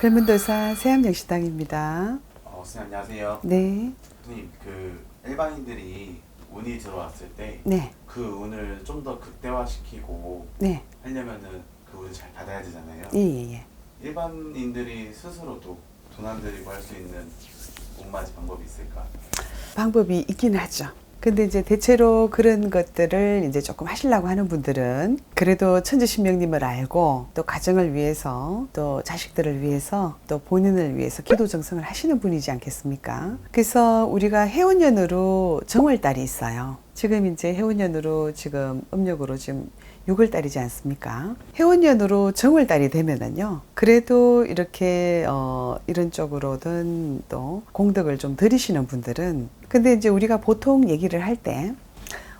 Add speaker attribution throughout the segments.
Speaker 1: 별문도사 새암역시당입니다.
Speaker 2: 어, 선생님 안녕하세요.
Speaker 1: 네,
Speaker 2: 선생님 그 일반인들이 운이 들어왔을 때 그
Speaker 1: 네,
Speaker 2: 운을 좀 더 극대화시키고
Speaker 1: 네,
Speaker 2: 하려면은 그 운을 잘 받아야 되잖아요.
Speaker 1: 예, 예, 예.
Speaker 2: 일반인들이 스스로도 돈 안 들이고 할 수 있는 운맞이 방법이 있을까?
Speaker 1: 방법이 있긴 하죠. 근데 이제 대체로 그런 것들을 이제 조금 하시려고 하는 분들은 그래도 천지신명님을 알고 또 가정을 위해서 또 자식들을 위해서 또 본인을 위해서 기도 정성을 하시는 분이지 않겠습니까? 그래서 우리가 해운년으로 정월달이 있어요. 지금 이제 해운년으로 지금 음력으로 지금 6월 달이지 않습니까? 해운년으로 정월달이 되면은요. 그래도 이렇게 어 이런 쪽으로든 또 공덕을 좀 들이시는 분들은 근데 이제 우리가 보통 얘기를 할 때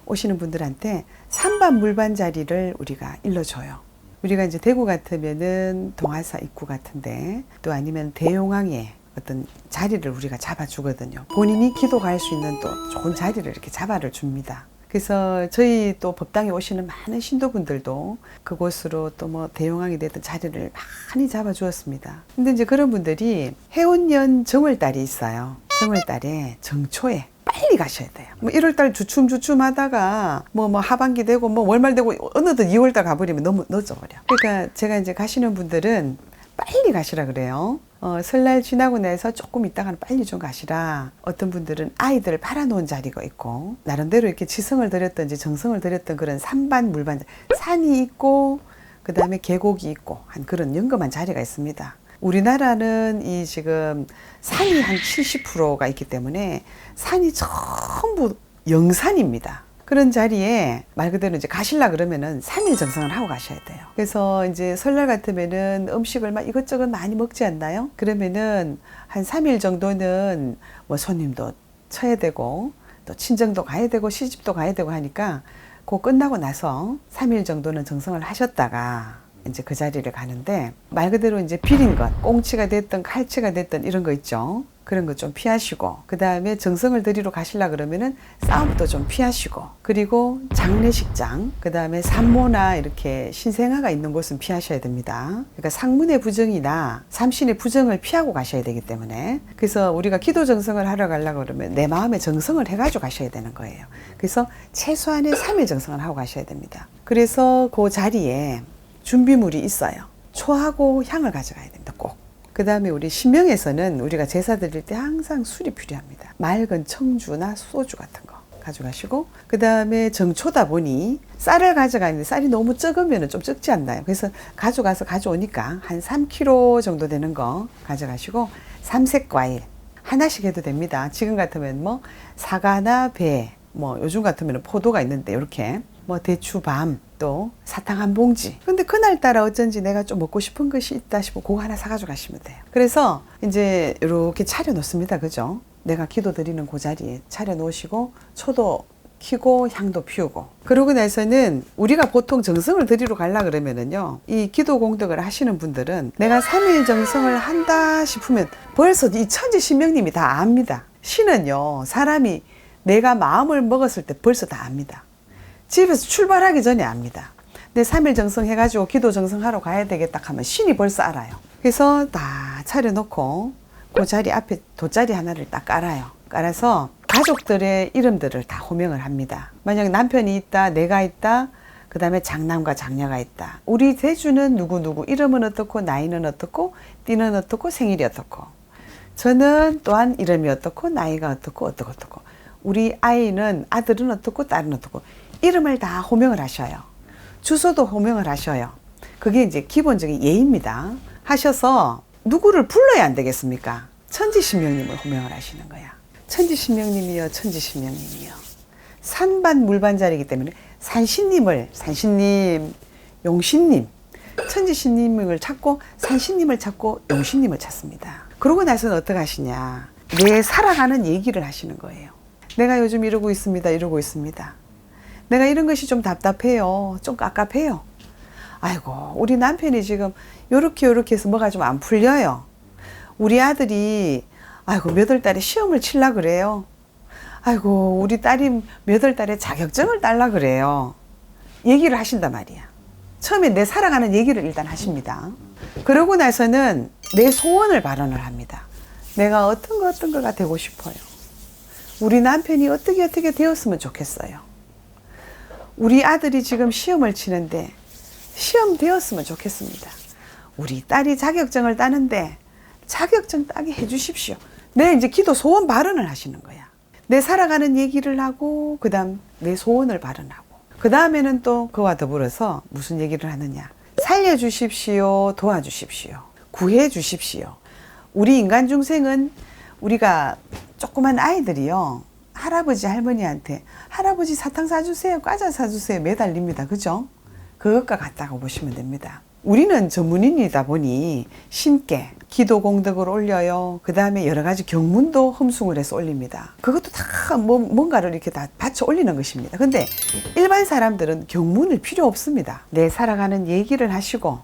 Speaker 1: 오시는 분들한테 산반 물반 자리를 우리가 일러줘요. 우리가 이제 대구 같으면은 동아사 입구 같은데 또 아니면 대용항에 어떤 자리를 우리가 잡아주거든요. 본인이 기도가 할수 있는 또 좋은 자리를 이렇게 잡아를 줍니다. 그래서 저희 또 법당에 오시는 많은 신도분들도 그곳으로 또 뭐 대용항이 됐던 자리를 많이 잡아주었습니다. 근데 이제 그런 분들이 해운년 정월달이 있어요. 정월달에 정초에 빨리 가셔야 돼요. 뭐 1월달 주춤주춤 하다가 뭐 뭐 하반기 되고 뭐 월말 되고 어느덧 2월달 가버리면 너무 늦어버려. 그러니까 제가 이제 가시는 분들은 빨리 가시라 그래요. 어, 설날 지나고 나서 조금 있다가는 빨리 좀 가시라. 어떤 분들은 아이들을 팔아놓은 자리가 있고 나름대로 이렇게 지성을 들였던지 정성을 들였던 그런 산반 물반 산이 있고 그 다음에 계곡이 있고 한 그런 연금한 자리가 있습니다. 우리나라는 이 지금 산이 한 70%가 있기 때문에 산이 전부 영산입니다. 그런 자리에 말 그대로 이제 가실라 그러면은 3일 정성을 하고 가셔야 돼요. 그래서 이제 설날 같으면은 음식을 막 이것저것 많이 먹지 않나요? 그러면은 한 3일 정도는 뭐 손님도 쳐야 되고 또 친정도 가야 되고 시집도 가야 되고 하니까 그 끝나고 나서 3일 정도는 정성을 하셨다가 이제 그 자리를 가는데 말 그대로 이제 비린 것, 꽁치가 됐든 칼치가 됐든 이런 거 있죠. 그런 거 좀 피하시고 그 다음에 정성을 들이러 가시려 그러면은 싸움도 좀 피하시고 그리고 장례식장 그 다음에 산모나 이렇게 신생아가 있는 곳은 피하셔야 됩니다. 그러니까 상문의 부정이나 삼신의 부정을 피하고 가셔야 되기 때문에 그래서 우리가 기도 정성을 하러 가려고 그러면 내 마음에 정성을 해가지고 가셔야 되는 거예요. 그래서 최소한의 3일 정성을 하고 가셔야 됩니다. 그래서 그 자리에 준비물이 있어요. 초하고 향을 가져가야 됩니다. 꼭. 그 다음에 우리 신명에서는 우리가 제사 드릴 때 항상 술이 필요합니다. 맑은 청주나 소주 같은 거 가져가시고 그 다음에 정초다 보니 쌀을 가져가는데 쌀이 너무 적으면 좀 적지 않나요? 그래서 가져가서 가져오니까 한 3kg 정도 되는 거 가져가시고 삼색 과일 하나씩 해도 됩니다. 지금 같으면 뭐 사과나 배, 뭐 요즘 같으면 포도가 있는데 이렇게 뭐 대추 밤 또 사탕 한 봉지. 근데 그날따라 어쩐지 내가 좀 먹고 싶은 것이 있다 싶으면 그거 하나 사가지고 가시면 돼요. 그래서 이제 이렇게 차려 놓습니다. 그죠? 내가 기도 드리는 그 자리에 차려 놓으시고 초도 키고 향도 피우고 그러고 나서는 우리가 보통 정성을 드리러 가려 그러면은요 이 기도 공덕을 하시는 분들은 내가 삼일 정성을 한다 싶으면 벌써 이 천지 신명님이 다 압니다 신은요 사람이 내가 마음을 먹었을 때 벌써 다 압니다 집에서 출발하기 전에 압니다. 근데 3일 정성 해가지고 기도 정성하러 가야 되겠다 하면 신이 벌써 알아요. 그래서 다 차려놓고 그 자리 앞에 돗자리 하나를 딱 깔아요. 깔아서 가족들의 이름들을 다 호명을 합니다. 만약 남편이 있다, 내가 있다, 그 다음에 장남과 장녀가 있다. 우리 대주는 누구누구, 이름은 어떻고, 나이는 어떻고, 띠는 어떻고, 생일이 어떻고. 저는 또한 이름이 어떻고, 나이가 어떻고, 어떻고, 어떻고. 우리 아이는 아들은 어떻고, 딸은 어떻고. 이름을 다 호명을 하셔요. 주소도 호명을 하셔요. 그게 이제 기본적인 예입니다. 하셔서 누구를 불러야 안 되겠습니까? 천지신명님을 호명을 하시는 거야. 천지신명님이요, 천지신명님이요. 산반 물반 자리이기 때문에 산신님을, 산신님, 용신님, 천지신님을 찾고 산신님을 찾고 용신님을 찾습니다. 그러고 나서는 어떻게 하시냐. 내 살아가는 얘기를 하시는 거예요. 내가 요즘 이러고 있습니다. 이러고 있습니다. 내가 이런 것이 좀 답답해요. 좀 깝깝해요. 아이고, 우리 남편이 지금 요렇게 요렇게 해서 뭐가 좀 안 풀려요. 우리 아들이 아이고 몇 월 달에 시험을 칠라 그래요. 아이고, 우리 딸이 몇 월 달에 자격증을 딸라 그래요. 얘기를 하신단 말이야. 처음에 내 살아가는 얘기를 일단 하십니다. 그러고 나서는 내 소원을 발언을 합니다. 내가 어떤 거 어떤 거가 되고 싶어요. 우리 남편이 어떻게 어떻게 되었으면 좋겠어요. 우리 아들이 지금 시험을 치는데 시험 되었으면 좋겠습니다. 우리 딸이 자격증을 따는데 자격증 따게 해주십시오. 내 이제 기도 소원 발언을 하시는 거야. 내 살아가는 얘기를 하고 그다음 내 소원을 발언하고 그 다음에는 또 그와 더불어서 무슨 얘기를 하느냐 살려주십시오 도와주십시오 구해주십시오 우리 인간 중생은 우리가 조그만 아이들이요 할아버지 할머니한테 할아버지 사탕 사주세요 과자 사주세요 매달립니다 그죠 그것과 같다고 보시면 됩니다 우리는 전문인이다 보니 신께 기도 공덕을 올려요. 그 다음에 여러 가지 경문도 흠숭을 해서 올립니다. 그것도 다 뭐, 뭔가를 이렇게 다 받쳐 올리는 것입니다. 근데 일반 사람들은 경문을 필요 없습니다. 내 살아가는 얘기를 하시고,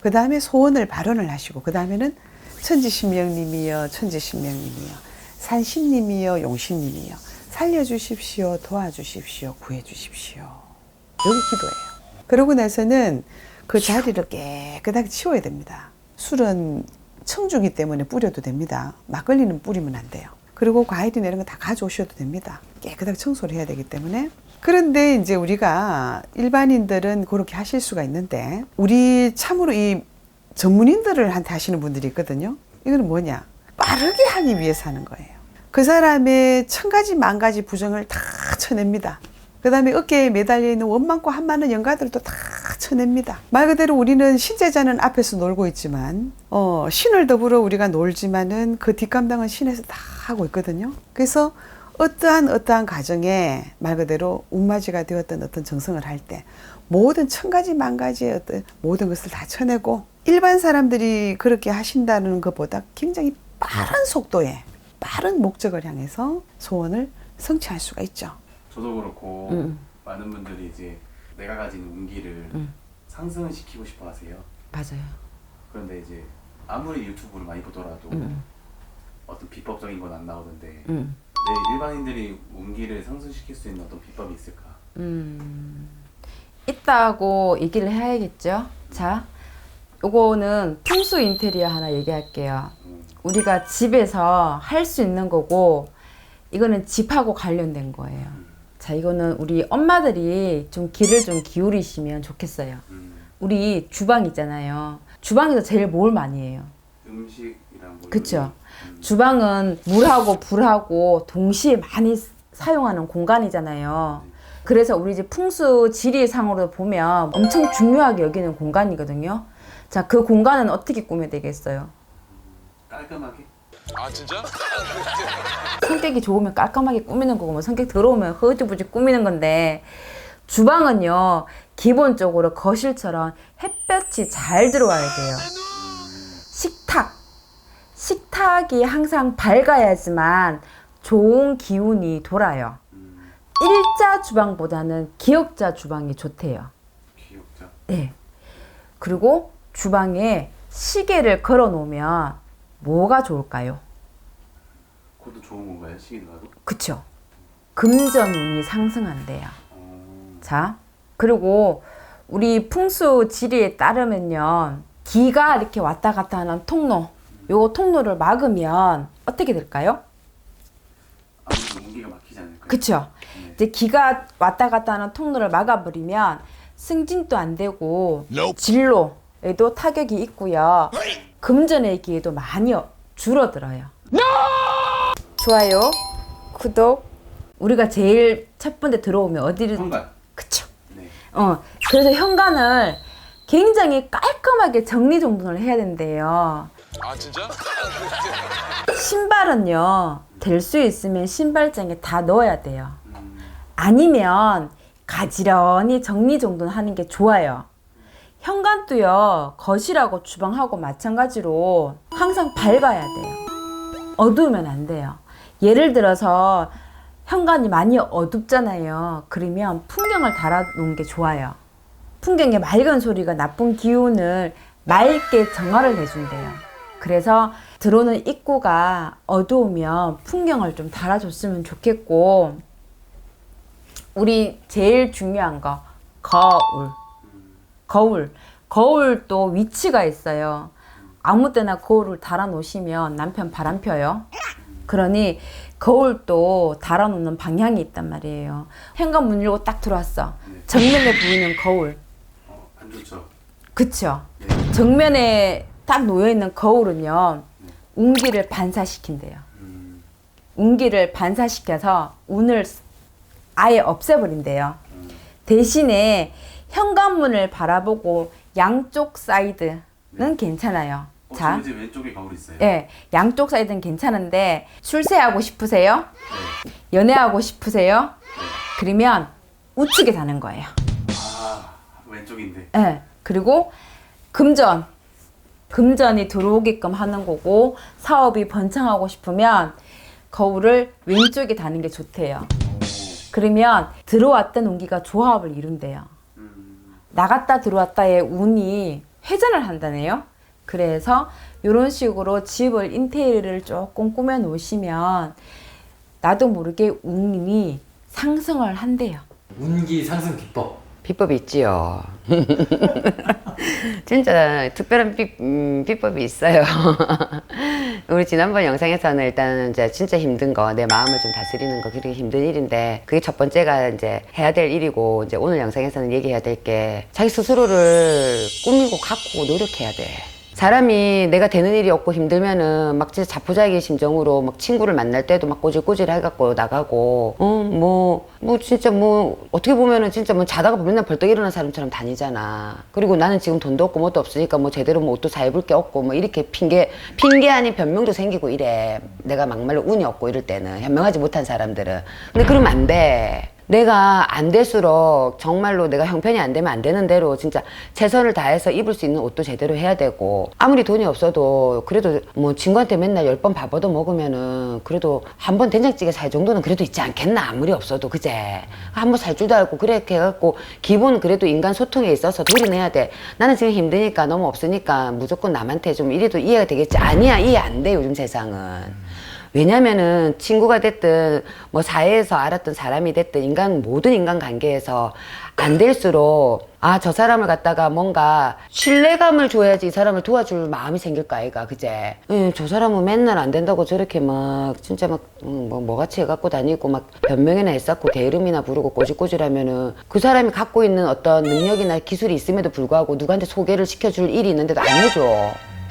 Speaker 1: 그 다음에 소원을 발언을 하시고, 그 다음에는 천지신명님이여, 천지신명님이여, 산신님이여, 용신님이여, 살려주십시오, 도와주십시오, 구해주십시오. 여기 기도예요. 그러고 나서는 그 자리를 깨끗하게 치워야 됩니다. 술은 청주기 때문에 뿌려도 됩니다. 막걸리는 뿌리면 안 돼요. 그리고 과일이나 이런 거 다 가져오셔도 됩니다. 깨끗하게 청소를 해야 되기 때문에. 그런데 이제 우리가 일반인들은 그렇게 하실 수가 있는데 우리 참으로 이 전문인들을 한테 하시는 분들이 있거든요. 이거는 뭐냐? 빠르게 하기 위해서 하는 거예요. 그 사람의 천 가지 만 가지 부정을 다 쳐냅니다. 그 다음에 어깨에 매달려 있는 원망과 한 많은 영가들도 다 쳐냅니다. 말 그대로 우리는 신제자는 앞에서 놀고 있지만, 어, 신을 더불어 우리가 놀지만은 그 뒷감당은 신에서 다 하고 있거든요. 그래서 어떠한 어떠한 가정에 말 그대로 운마지가 되었던 어떤 정성을 할 때 모든 천 가지 만 가지의 어떤 모든 것을 다 쳐내고 일반 사람들이 그렇게 하신다는 것보다 굉장히 빠른 속도에 빠른 목적을 향해서 소원을 성취할 수가 있죠.
Speaker 2: 저도 그렇고
Speaker 3: 음.
Speaker 2: 많은 분들이 이제 내가 가진 운기를
Speaker 3: 음.
Speaker 2: 상승을 시키고 싶어 하세요.
Speaker 3: 맞아요.
Speaker 2: 그런데 이제 아무리 유튜브를 많이 보더라도
Speaker 3: 음.
Speaker 2: 어떤 비법적인 건 안 나오는데
Speaker 3: 음.
Speaker 2: 내 일반인들이 운기를 상승시킬 수 있는 어떤 비법이 있을까?
Speaker 3: 음. 있다고 얘기를 해야겠죠. 자, 요거는 풍수 인테리어 하나 얘기할게요.
Speaker 2: 음,
Speaker 3: 우리가 집에서 할 수 있는 거고, 이거는 집하고 관련된 거예요. 자, 이거는 우리 엄마들이 좀 귀를 좀 기울이시면 좋겠어요.
Speaker 2: 음,
Speaker 3: 우리 주방 있잖아요. 주방에서 제일 뭘 많이 해요?
Speaker 2: 음식이랑 뭐
Speaker 3: 그쵸.
Speaker 2: 음,
Speaker 3: 주방은 물하고 불하고 동시에 많이 사용하는 공간이잖아요. 그래서 우리 집 풍수 지리상으로 보면 엄청 중요하게 여기는 공간이거든요. 자, 그 공간은 어떻게 꾸며야 되겠어요?
Speaker 2: 깔끔하게
Speaker 4: 아 진짜?
Speaker 3: 성격이 좋으면 깔끔하게 꾸미는 거고, 뭐 성격 더러우면 허지부지 꾸미는 건데, 주방은요, 기본적으로 거실처럼 햇볕이 잘 들어와야 돼요. 식탁. 식탁이 항상 밝아야지만 좋은 기운이 돌아요.
Speaker 2: 음,
Speaker 3: 일자 주방보다는 기역자 주방이 좋대요.
Speaker 2: 귀엽죠.
Speaker 3: 네. 그리고 주방에 시계를 걸어 놓으면 뭐가 좋을까요?
Speaker 2: 그것도 좋은 건가요? 시기도 가도?
Speaker 3: 그쵸? 금전운이 상승한대요.
Speaker 2: 어,
Speaker 3: 자, 그리고 우리 풍수 지리에 따르면요. 기가 이렇게 왔다 갔다 하는 통로, 요거 통로를 막으면 어떻게 될까요?
Speaker 2: 아무래도 운기가 막히지 않을까요?
Speaker 3: 그쵸?
Speaker 2: 네.
Speaker 3: 이제 기가 왔다 갔다 하는 통로를 막아버리면 승진도 안 되고
Speaker 4: Nope.
Speaker 3: 진로 에도 타격이 있고요. 금전의 기회도 많이 어- 줄어들어요. 좋아요, 구독. 우리가 제일 첫 번째 들어오면 어디를
Speaker 2: 현관.
Speaker 3: 그쵸?
Speaker 2: 네.
Speaker 3: 어 그래서 현관을 굉장히 깔끔하게 정리정돈을 해야 된대요.
Speaker 4: 아 진짜?
Speaker 3: 신발은요 될 수 있으면 신발장에 다 넣어야 돼요.
Speaker 2: 음,
Speaker 3: 아니면 가지런히 정리정돈하는 게 좋아요. 현관도요 거실하고 주방하고 마찬가지로 항상 밝아야 돼요. 어두우면 안 돼요. 예를 들어서 현관이 많이 어둡잖아요. 그러면 풍경을 달아놓은 게 좋아요. 풍경의 맑은 소리가 나쁜 기운을 맑게 정화를 해준대요. 그래서 들어오는 입구가 어두우면 풍경을 좀 달아줬으면 좋겠고, 우리 제일 중요한 거, 거울. 거울. 거울도 위치가 있어요. 아무 때나 거울을 달아 놓으시면 남편 바람 펴요. 그러니 거울도 달아 놓는 방향이 있단 말이에요. 현관 문 열고 딱 들어왔어. 정면에 보이는 거울.
Speaker 2: 어, 안 좋죠.
Speaker 3: 그쵸?
Speaker 2: 네.
Speaker 3: 정면에 딱 놓여 있는 거울은요. 운기를 반사시킨대요.
Speaker 2: 음,
Speaker 3: 운기를 반사시켜서 운을 아예 없애버린대요.
Speaker 2: 음,
Speaker 3: 대신에 현관문을 바라보고 양쪽 사이드는 괜찮아요.
Speaker 2: 어,
Speaker 3: 자,
Speaker 2: 이제 왼쪽에 거울 있어요.
Speaker 3: 예, 양쪽 사이드는 괜찮은데 출세하고 싶으세요?
Speaker 2: 네.
Speaker 3: 연애하고 싶으세요? 그러면 우측에 사는 거예요.
Speaker 2: 아, 왼쪽인데.
Speaker 3: 예, 그리고 금전, 금전이 들어오게끔 하는 거고 사업이 번창하고 싶으면 거울을 왼쪽에 다는 게 좋대요.
Speaker 2: 오,
Speaker 3: 그러면 들어왔던 운기가 조합을 이룬대요.
Speaker 2: 음,
Speaker 3: 나갔다 들어왔다의 운이 회전을 한다네요. 그래서 이런 식으로 집을 인테리어를 조금 꾸며 놓으시면 나도 모르게 운이 상승을 한대요.
Speaker 4: 운기 상승 기법.
Speaker 5: 비법이 있지요. 진짜 특별한 비, 음, 비법이 있어요. 우리 지난번 영상에서는 일단 이제 진짜 힘든 거, 내 마음을 좀 다스리는 거, 그게 힘든 일인데, 그게 첫 번째가 이제 해야 될 일이고, 이제 오늘 영상에서는 얘기해야 될 게, 자기 스스로를 꾸미고 가꾸고 노력해야 돼. 사람이 내가 되는 일이 없고 힘들면은 막 진짜 자포자기 심정으로 막 친구를 만날 때도 막 꼬질꼬질 해갖고 나가고. 어뭐뭐 진짜 뭐 어떻게 보면은 진짜 뭐 자다가 맨날 벌떡 일어난 사람처럼 다니잖아. 그리고 나는 지금 돈도 없고 뭣도 없으니까 뭐 제대로 뭐 옷도 사 입을 게 없고 뭐 이렇게 핑계 핑계 아닌 변명도 생기고 이래. 내가 막말로 운이 없고 이럴 때는 현명하지 못한 사람들은. 근데 그러면 안돼 내가 안 될수록 정말로 내가 형편이 안 되면 안 되는 대로 진짜 최선을 다해서 입을 수 있는 옷도 제대로 해야 되고 아무리 돈이 없어도 그래도 뭐 친구한테 맨날 열 번 밥 얻어 먹으면은 그래도 한 번 된장찌개 살 정도는 그래도 있지 않겠나? 아무리 없어도 그제? 한 번 살 줄도 알고 그렇게 해갖고 기본 그래도 인간 소통에 있어서 돌이내야 돼. 나는 지금 힘드니까 너무 없으니까 무조건 남한테 좀 이래도 이해가 되겠지? 아니야 이해 안 돼 요즘 세상은 왜냐면은 친구가 됐든 뭐 사회에서 알았던 사람이 됐든 인간 모든 인간 관계에서 안 될수록 아 저 사람을 갖다가 뭔가 신뢰감을 줘야지 이 사람을 도와줄 마음이 생길까 아이가 그제? 예, 저 사람은 맨날 안 된다고 저렇게 막 진짜 막뭐 뭐같이 해갖고 다니고 막 변명이나 애쌓고 게으름이나 부르고 꼬질꼬질하면은 그 사람이 갖고 있는 어떤 능력이나 기술이 있음에도 불구하고 누구한테 소개를 시켜줄 일이 있는데도 안 해줘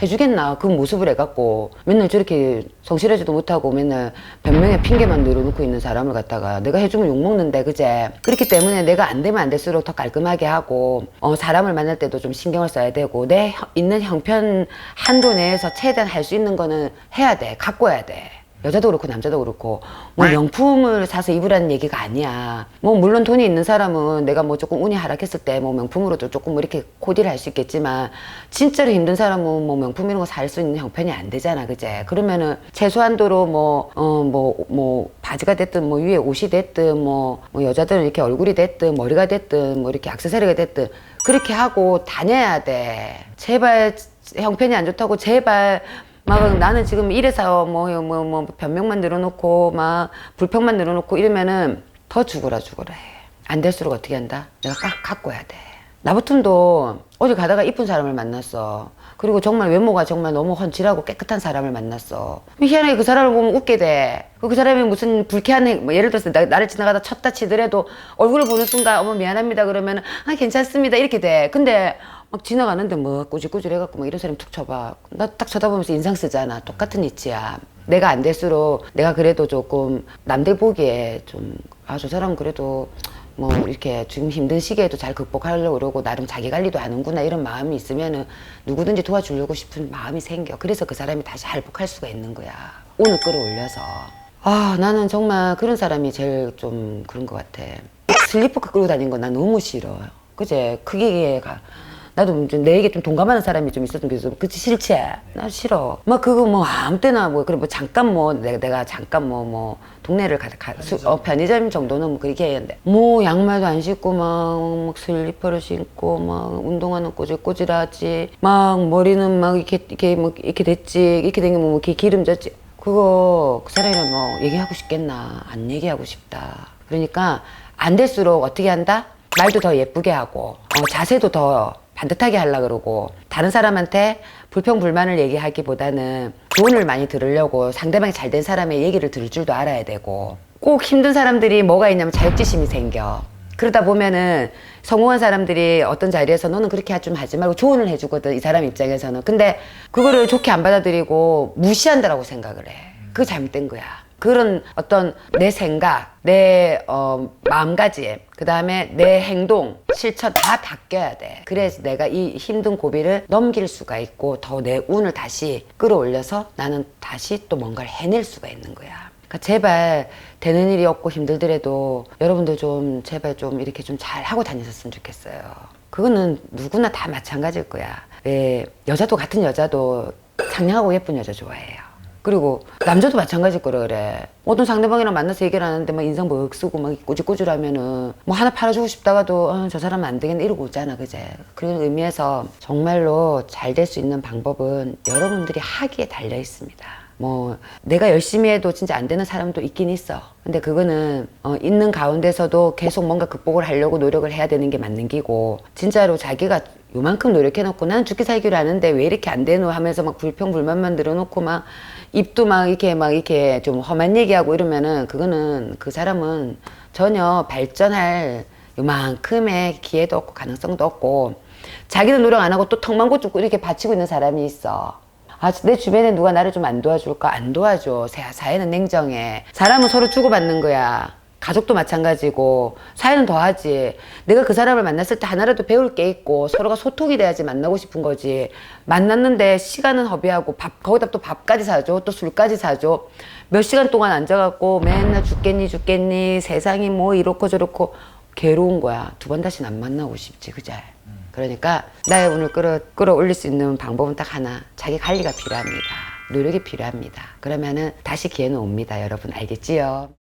Speaker 5: 해주겠나? 그 모습을 해갖고 맨날 저렇게 성실하지도 못하고 맨날 변명에 핑계만 늘어놓고 있는 사람을 갖다가 내가 해주면 욕먹는데 그제? 그렇기 때문에 내가 안 되면 안 될수록 더 깔끔하게 하고 어, 사람을 만날 때도 좀 신경을 써야 되고 내 형- 있는 형편 한도 내에서 최대한 할 수 있는 거는 해야 돼. 갖고 해야 돼 여자도 그렇고 남자도 그렇고 뭐 명품을 사서 입으라는 얘기가 아니야. 뭐 물론 돈이 있는 사람은 내가 뭐 조금 운이 하락했을 때 뭐 명품으로도 조금 뭐 이렇게 코디를 할 수 있겠지만 진짜로 힘든 사람은 뭐 명품 이런 거 살 수 있는 형편이 안 되잖아, 그제? 그러면은 최소한도로 뭐어뭐뭐 바지가 됐든 뭐 위에 옷이 됐든 뭐, 뭐 여자들은 이렇게 얼굴이 됐든 머리가 됐든 뭐 이렇게 액세서리가 됐든 그렇게 하고 다녀야 돼. 제발 형편이 안 좋다고 제발 막 나는 지금 이래서 뭐뭐 뭐 변명만 늘어놓고 막 불평만 늘어놓고 이러면은 더 죽어라 죽어라 해. 안 될수록 어떻게 한다? 내가 깎, 갖고 해야 돼. 나 같은도 어디 가다가 이쁜 사람을 만났어. 그리고 정말 외모가 정말 너무 훤칠하고 깨끗한 사람을 만났어. 희한하게 그 사람을 보면 웃게 돼. 그 사람이 무슨 불쾌한, 행- 뭐 예를 들어서 나, 나를 지나가다 쳤다 치더라도 얼굴을 보는 순간 어머 미안합니다 그러면 아 괜찮습니다 이렇게 돼. 근데 막 지나가는데 뭐 꾸질꾸질 해갖고 막 이런 사람 툭 쳐봐. 나 딱 쳐다보면서 인상 쓰잖아. 똑같은 이치야. 내가 안 될수록 내가 그래도 조금 남들 보기에 좀 아 저 사람 그래도 뭐 이렇게 지금 힘든 시기에도 잘 극복하려고 그러고 나름 자기 관리도 하는구나 이런 마음이 있으면은 누구든지 도와주려고 싶은 마음이 생겨. 그래서 그 사람이 다시 회복할 수가 있는 거야. 오늘 끌어올려서. 아 나는 정말 그런 사람이 제일 좀 그런 것 같아. 슬리퍼 끌고 다니는 거난 너무 싫어. 그제 크기가 나도 좀 내에게 좀 동감하는 사람이 좀 있었으면 그래서 그치 싫지? 나 싫어. 막 그거 뭐 아무 때나 뭐 그래 뭐 잠깐 뭐 내가, 내가 잠깐 뭐뭐 동네를 가, 가 수, 어, 편의점 정도는 뭐 그렇게 했는데 뭐 양말도 안 신고 막, 막 슬리퍼를 신고 막 운동화는 꼬질 꼬질하지. 막 머리는 막 이렇게 이렇게 뭐 이렇게 됐지. 이렇게 된 게 뭐 이렇게 기름졌지. 그거 그 사람이랑 뭐 얘기하고 싶겠나? 안 얘기하고 싶다. 그러니까 안 될수록 어떻게 한다? 말도 더 예쁘게 하고 어, 자세도 더 반듯하게 하려 그러고 다른 사람한테 불평 불만을 얘기하기보다는 조언을 많이 들으려고 상대방이 잘 된 사람의 얘기를 들을 줄도 알아야 되고 꼭 힘든 사람들이 뭐가 있냐면 자격지심이 생겨. 그러다 보면은 성공한 사람들이 어떤 자리에서 너는 그렇게 좀 하지 말고 조언을 해주거든 이 사람 입장에서는. 근데 그거를 좋게 안 받아들이고 무시한다라고 생각을 해. 그게 잘못된 거야 그런 어떤 내 생각 내 어, 마음가짐 그 다음에 내 행동 실천 다 바뀌어야 돼 그래서 내가 이 힘든 고비를 넘길 수가 있고 더 내 운을 다시 끌어올려서 나는 다시 또 뭔가를 해낼 수가 있는 거야 그러니까 제발 되는 일이 없고 힘들더라도 여러분들 좀 제발 좀 이렇게 좀 잘 하고 다니셨으면 좋겠어요. 그거는 누구나 다 마찬가지일 거야. 왜 여자도 같은 여자도 상냥하고 예쁜 여자 좋아해요. 그리고 남자도 마찬가지일 거라 그래. 어떤 상대방이랑 만나서 얘기를 하는데 막 인상 뭐 쓰고 막 꾸질꾸질하면은 뭐 하나 팔아주고 싶다가도 어, 저 사람은 안 되겠네 이러고 오잖아 그제. 그런 의미에서 정말로 잘 될 수 있는 방법은 여러분들이 하기에 달려 있습니다. 뭐 내가 열심히 해도 진짜 안 되는 사람도 있긴 있어. 근데 그거는 어, 있는 가운데서도 계속 뭔가 극복을 하려고 노력을 해야 되는 게 맞는 기고 진짜로 자기가 요만큼 노력해놓고 나는 죽기 살기로 하는데 왜 이렇게 안 되노 하면서 막 불평 불만만 늘어놓고 막 입도 막 이렇게 막 이렇게 좀 험한 얘기하고 이러면은 그거는 그 사람은 전혀 발전할 요만큼의 기회도 없고 가능성도 없고 자기는 노력 안 하고 또 턱만 고추고 이렇게 바치고 있는 사람이 있어. 아, 내 주변에 누가 나를 좀 안 도와줄까? 안 도와줘. 사- 사회는 냉정해. 사람은 서로 주고받는 거야. 가족도 마찬가지고 사회는 더하지. 내가 그 사람을 만났을 때 하나라도 배울 게 있고 서로가 소통이 돼야지 만나고 싶은 거지. 만났는데 시간은 허비하고 밥 거기다 또 밥까지 사줘, 또 술까지 사줘. 몇 시간 동안 앉아갖고 맨날 죽겠니 죽겠니 세상이 뭐 이렇고 저렇고 괴로운 거야. 두 번 다시는 안 만나고 싶지, 그자. 그러니까 나의 운을 끌어, 끌어올릴 수 있는 방법은 딱 하나. 자기 관리가 필요합니다. 노력이 필요합니다. 그러면은 다시 기회는 옵니다. 여러분 알겠지요?